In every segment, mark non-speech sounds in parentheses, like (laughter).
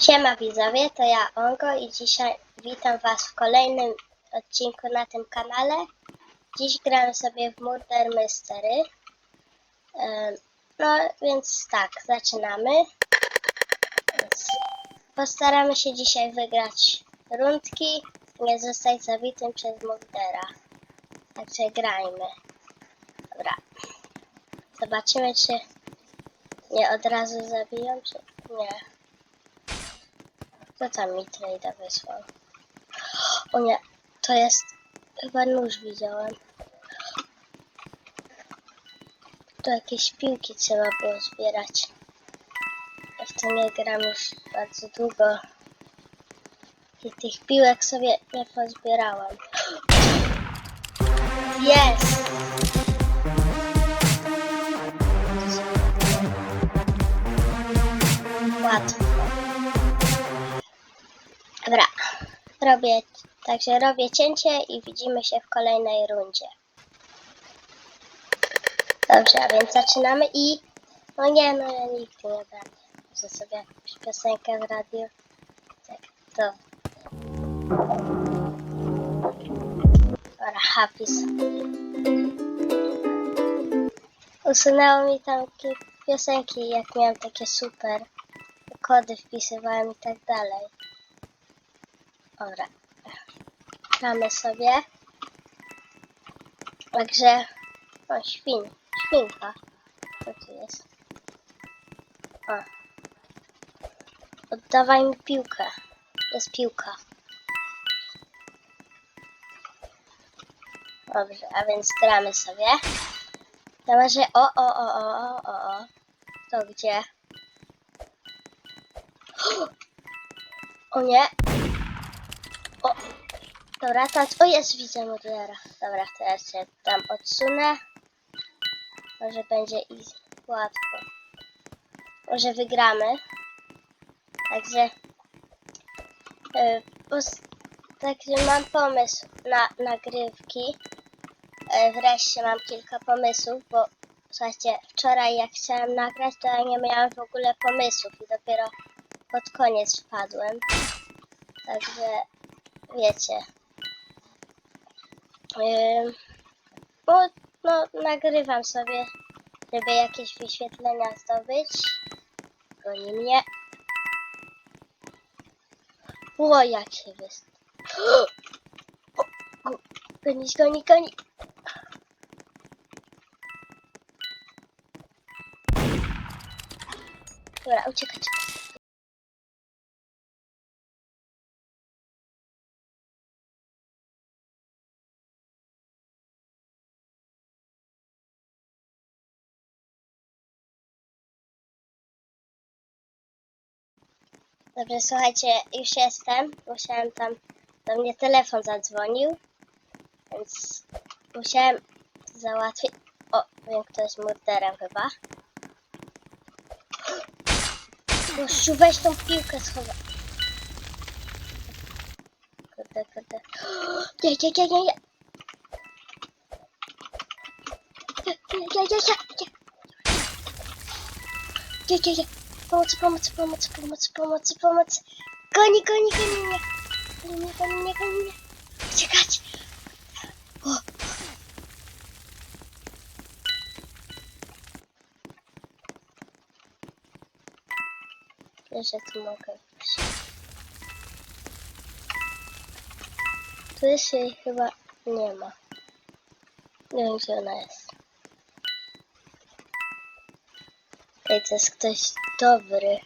Siema widzowie, to ja Ongo i dzisiaj witam was w kolejnym odcinku na tym kanale. Dziś gramy sobie w Murder Mystery. No więc tak, zaczynamy. Postaramy się dzisiaj wygrać rundki, nie zostać zabitym przez Murdera. Także grajmy. Dobra. Zobaczymy czy nie od razu zabiją, czy nie. Kto tam mi trade'a wysłał? O nie, to jest... Chyba nóż widziałem. Tu jakieś piłki trzeba było zbierać. Ja w to nie gram już bardzo długo. I tych piłek sobie nie pozbierałem. Jest! Łatwo. Robię, także robię cięcie i widzimy się w kolejnej rundzie. Dobrze, a więc zaczynamy i... No nie, no ja nigdy nie będę. Muszę sobie jakąś piosenkę w radiu. Tak, to... Dobra, hapis. Usunęło mi tam piosenki, jak miałem takie super. Kody wpisywałem i tak dalej. Dobra. Gramy sobie. Także... O, świn. Świnka. Co tu jest? O. Oddawaj mi piłkę. Jest piłka. Dobrze, a więc gramy sobie. To może... O, o, o, o, o, o, o. To gdzie? (gasps) O nie. Dobra, to... O, jest, widzę modulera. Dobra, teraz się tam odsunę. Może będzie easy. Łatwo. Może wygramy. Także... Yy, także mam pomysł na nagrywki. Yy, wreszcie mam kilka pomysłów, bo słuchajcie, wczoraj jak chciałem nagrać, to ja nie miałem w ogóle pomysłów i dopiero pod koniec wpadłem. Także wiecie. Ym, no, nagrywam sobie, żeby jakieś wyświetlenia zdobyć. Goni mnie. Ło, jak się wyst... (gasps) Gonić, goni, goni. Dobra, uciekać. Dobrze, słuchajcie, już jestem. Musiałem tam, do mnie telefon zadzwonił, więc musiałem załatwić. O, wiem, kto jest murderem chyba. Gościu, weź tą piłkę schowaj. Kurde, kurde. (gasps) Nie, nie, nie, nie, nie. Nie, nie, nie, nie, nie. Nie, nie, nie. Pomocy, pomocy, pomocy, pomocy, pomocy, pomocy. Goni, goni, goni mnie. Goni mnie, goni mnie, goni mnie. Uciekać. O. Że tu mogę. Tu jej chyba nie ma. Nie wiem, gdzie ona jest. Ej, to jest ktoś dobry.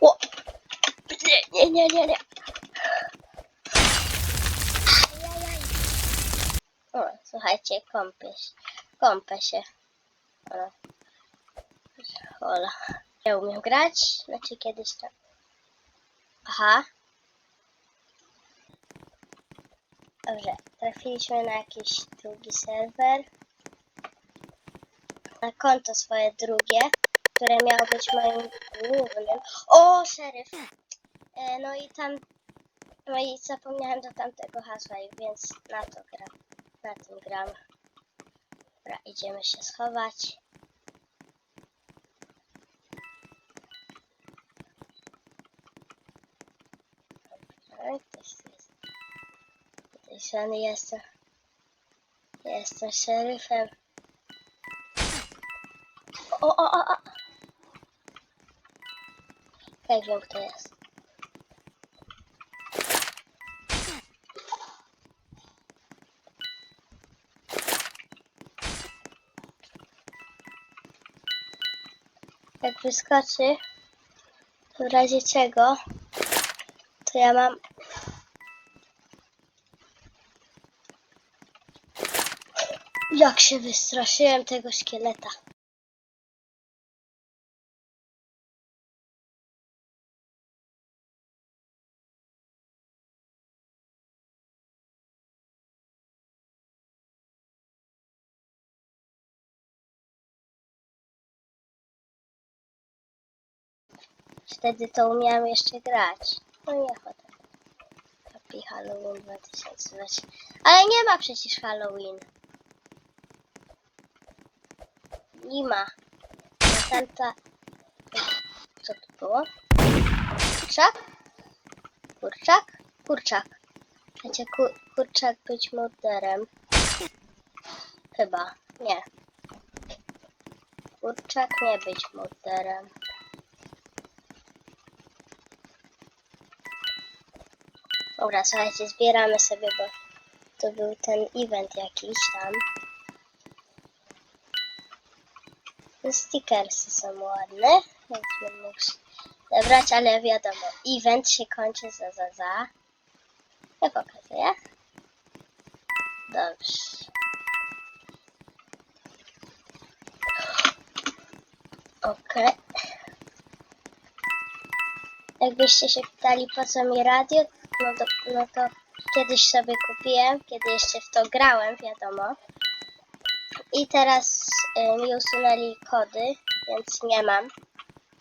O! Nie, nie, nie, nie, nie. O, słuchajcie, kąpię się. Kąpę się. O. Hola. Ja umiem grać? Znaczy kiedyś tam. Aha. Dobrze, trafiliśmy na jakiś drugi serwer. Na konto swoje drugie, które miało być moim głównym. O, szeryf! E, no i tam. No i zapomniałem do tamtego hasła, więc na to gram. Na tym gram. Dobra, idziemy się schować. Tu jest. Z jestem. Jestem szeryfem. O, o, o, o! Okej, wiem kto jest. Jak wyskoczy, w razie czego, to ja mam Jak się wystraszyłem tego szkieleta. Wtedy to umiałem jeszcze grać. No nie ochota. Happy Halloween 2020. Ale nie ma przecież Halloween. Nie ma. Santa... Co to było? Kurczak? Kurczak? Kurczak. Będzie ku, kurczak być morderem? Chyba. Nie. Kurczak nie być morderem. Dobra, słuchajcie, zbieramy sobie, bo to był ten event jakiś tam. Te Stickersy są ładne, więc bym mógł zebrać, ale wiadomo, event się kończy za za za. Ja pokazuję. Dobrze. Okej. Jakbyście się pytali po co mi radio, no to, no to kiedyś sobie kupiłem, kiedy jeszcze w to grałem, wiadomo. I teraz y, mi usunęli kody, więc nie mam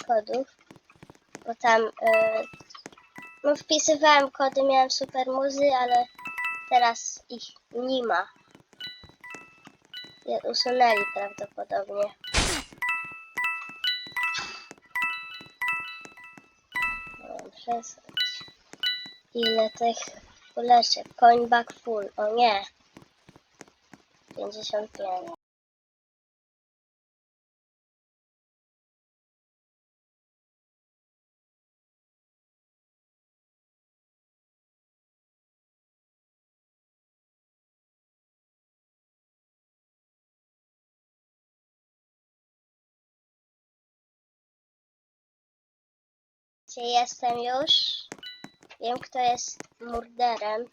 kodów, bo tam y, no wpisywałem kody, miałem super muzy, ale teraz ich nie ma. Je usunęli prawdopodobnie. Dobrze, zrobić. Ile tych kuleczek? Coinback full. O nie. 55. Gdzie jestem już? Wiem, kto jest murderem.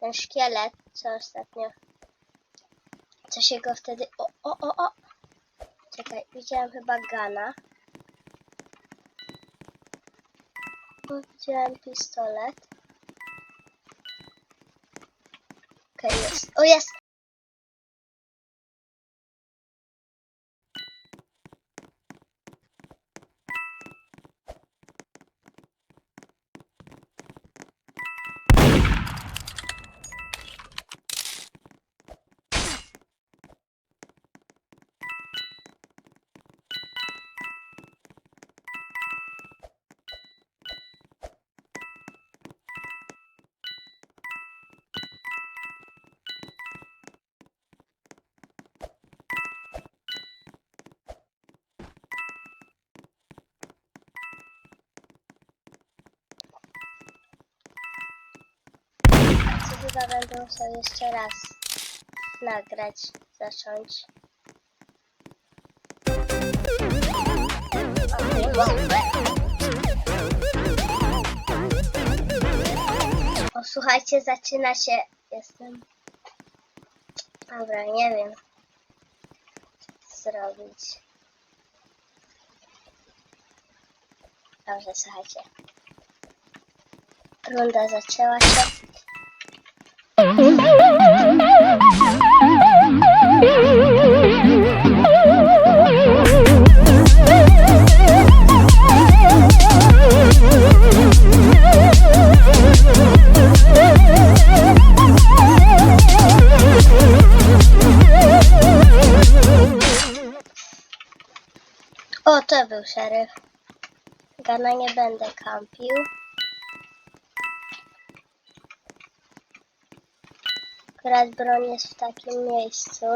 Ten szkielet, co ostatnio. Co się go wtedy. O, o, o, o! Czekaj, widziałem chyba Gana. Widziałem pistolet. Okej, jest. O, jest! Chyba będę musiał jeszcze raz nagrać, zacząć. O, słuchajcie, zaczyna się. Jestem. Dobra, nie wiem. Co zrobić. Dobrze, słuchajcie. Runda zaczęła się. O, to był szeryf. Gana nie będę kampił. Akurat broń jest w takim miejscu,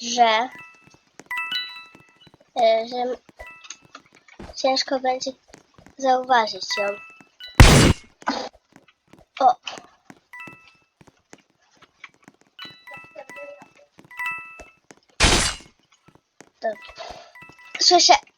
że, e, że ciężko będzie zauważyć ją. O! Dobra. Słyszę!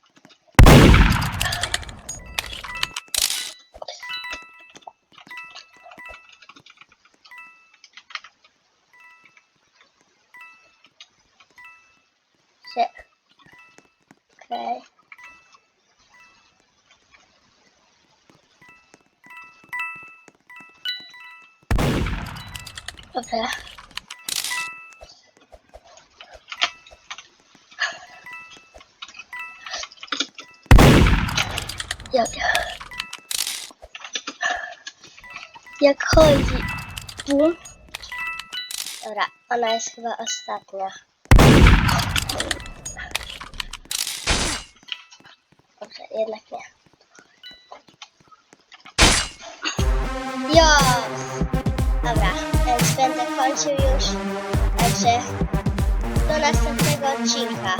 Dobra. Jak, jak chodzi tu. Dobra, ona jest chyba ostatnia. Dobrze, jednak nie. Dobra, więc będę kończył już. Także do następnego odcinka.